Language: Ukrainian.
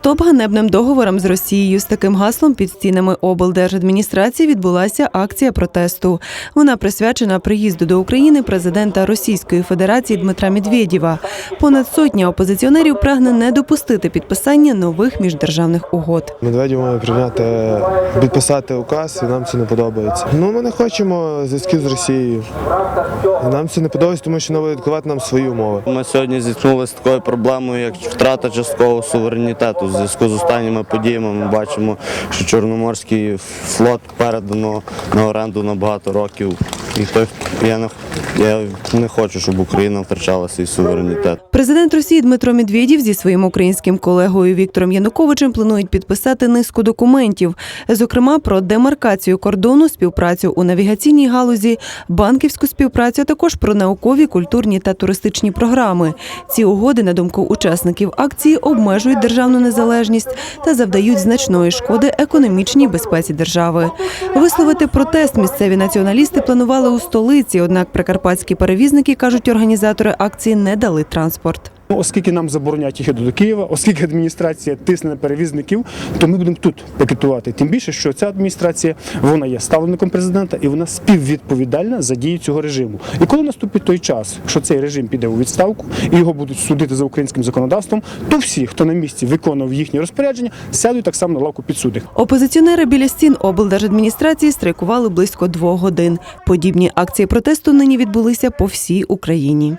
Стоп ганебним договорам з Росією з таким гаслом під стінами облдержадміністрації відбулася акція протесту. Вона присвячена приїзду до України президента Російської Федерації Дмитра Медведєва. Понад сотня опозиціонерів прагне не допустити підписання нових міждержавних угод. Медведєв має прийняти підписати указ, і нам це не подобається. Ну ми не хочемо зв'язків з Росією. Нам це не подобається, тому що вони відкривати нам свої умови. Ми сьогодні зіткнулися з такою проблемою, як втрата часткового суверенітету. Зв'язку з останніми подіями ми бачимо, що Чорноморський флот передано на оренду на багато років. І я не я не хочу, щоб Україна втрачала свій суверенітет. Президент Росії Дмитро Медведєв зі своїм українським колегою Віктором Януковичем планують підписати низку документів, зокрема про демаркацію кордону, співпрацю у навігаційній галузі, банківську співпрацю, а також про наукові, культурні та туристичні програми. Ці угоди, на думку учасників акції, обмежують державну незалежність та завдають значної шкоди економічній безпеці держави. Висловити протест місцеві націоналісти планували у столиці, однак прикарпатські перевізники кажуть, організатори акції не дали транспорт. Ну, Оскільки нам заборонять їхати до Києва, оскільки адміністрація тисне на перевізників, то ми будемо тут пікетувати. Тим більше, що ця адміністрація вона є ставленником президента і вона співвідповідальна за дію цього режиму. І коли наступить той час, що цей режим піде у відставку і його будуть судити за українським законодавством, то всі, хто на місці виконував їхні розпорядження, сядуть так само на лавку підсудних. Опозиціонери біля стін облдержадміністрації страйкували близько двох годин. Подібні акції протесту нині відбулися по всій Україні.